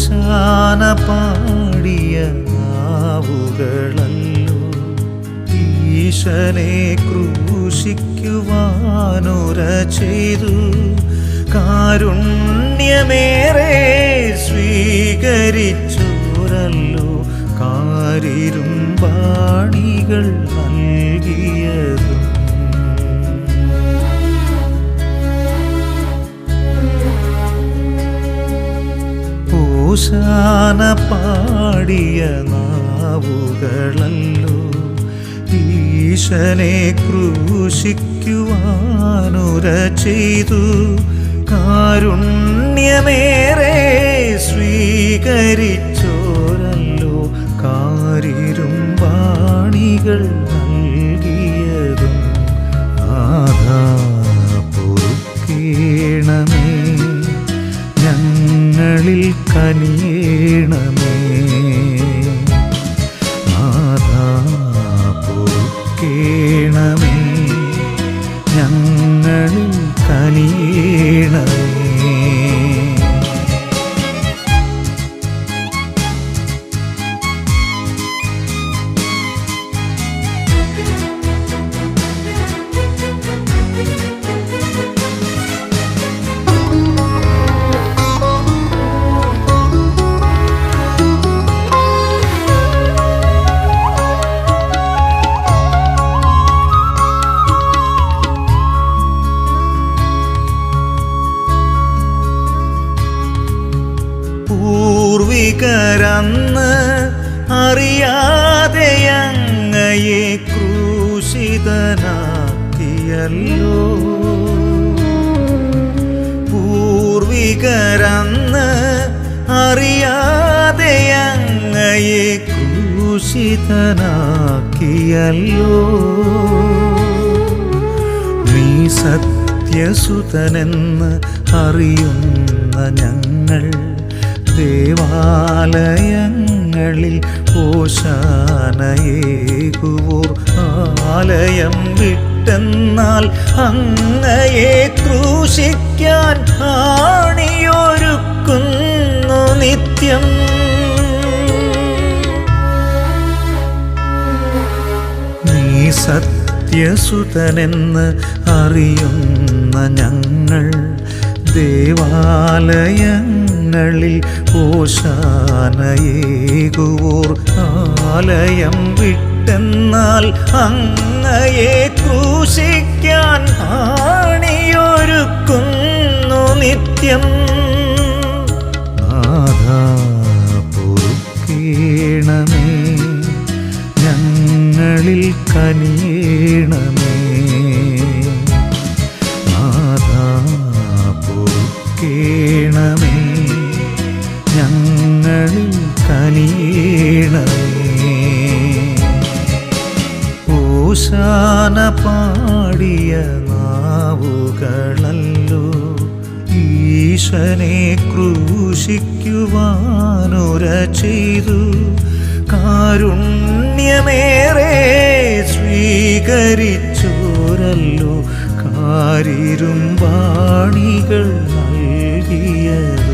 ഓശാന പാടിയ നാവുകളല്ലോ. ഈശനെ ക്രൂശിക്കുവാനുര ചെയ്തു കാരുണ്യമേറെ സ്വീകരിച്ചോരല്ലോ. കാരിരും ബാണികൾ നൽകിയതും ഓശാന പാടിയ നാവുകളല്ലോ. ഈശനെ ക്രൂശിക്കുവാനുര ചെയ്തു കാരുണ്യമേറെ സ്വീകരിച്ചോരല്ലോ. കാരിരും വാണികൾ കനിയണമേ നാഥാ പൊറുക്കേണമേ ഞങ്ങളിൽ പൂർവികരന്ന് അറിയാതെ അങ്ങയെ ക്രൂശിതനാക്കിയല്ലോ. പൂർവികരന്ന് അറിയാതെ അങ്ങയെ ക്രൂശിതനാക്കിയല്ലോ. നീ സത്യസുതനെന്ന് അറിയുന്ന ഞങ്ങൾ ദേവാലയങ്ങളിൽ ഓശാനയേകുവോർ. ആലയം വിട്ടെന്നാൽ അങ്ങയെ ക്രൂശിക്കാൻ ആണിയൊരുക്കുന്നു നിത്യം. നീ സത്യസുതനെന്ന് അറിയുന്ന ഞങ്ങൾ ദേവാലയങ്ങളിൽ ഓശാനയേകുവോർ. ആലയം വിട്ടെന്നാൽ അങ്ങയെ ക്രൂശിക്കാൻ ആണിയൊരുക്കുന്നു നിത്യം. നാഥാ ഞങ്ങളിൽ കനിയണമേ. ഓശാന പാടിയ നാവുകളല്ലോ. ഈശനെ ക്രൂശിക്കുവാനുര ചെയ്തു കാരുണ്യമേറെ സ്വീകരിച്ചോരല്ലോ. കാരിരും വാണികൾ നൽകിയതും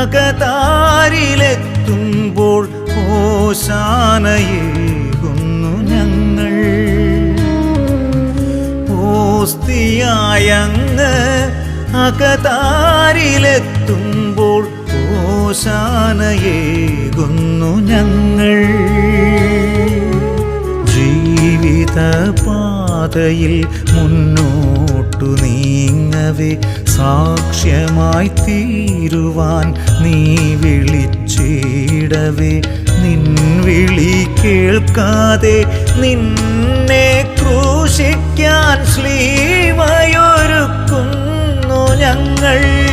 അകതാരിലെത്തുമ്പോൾ ഓശാനയേകുന്നു ഞങ്ങൾ. ഓസ്തിയായങ്ങ് അകതാരിലെത്തുമ്പോൾ ഓശാനയേകുന്നു ഞങ്ങൾ. ജീവിത പാ പാതയിൽ മുന്നോട്ടു നീങ്ങവേ. സാക്ഷ്യമായി തീരുവാൻ നീ വിളിച്ചിടവേ. നിൻ വിളി കേൾക്കാതെ നിന്നെ ക്രൂശിക്കാൻ ശ്ലീമയൊരുക്കുന്നു ഞങ്ങൾ.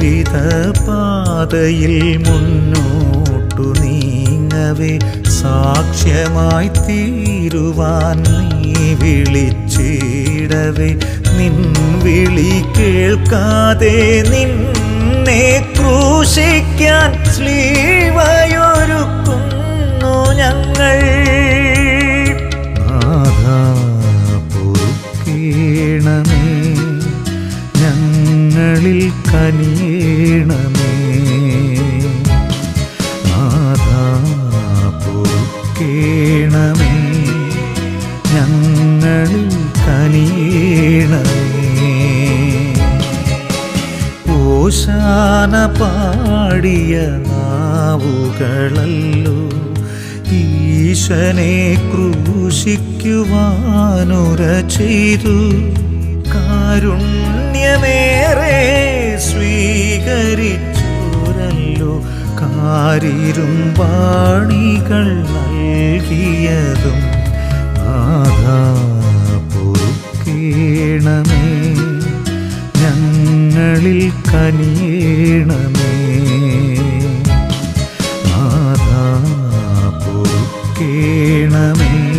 ജീവിത പാതയിൽ മുന്നോട്ടു നീങ്ങവേ. സാക്ഷ്യമായി തീരുവാൻ നീ വിളിച്ചിടവേ. നിൻ വിളി കേൾക്കാതെ നിന്നെ ക്രൂശിക്കാൻ ശ്രീവയൊരുക്കുന്നു ഞങ്ങൾ. ഓശാന പാടിയ നാവുകളല്ലോ. ഈശനെ ക്രൂശിക്കുവാനുര ചെയ്തു. കാരുണ്യമേറെ സ്വീകരിച്ചോരല്ലോ. കാരിരും പാണികൾ നൽകിയതും നാഥാ ഞങ്ങളിൽ കനിയണമേ. മാതാ പൊറുക്കേണമേ.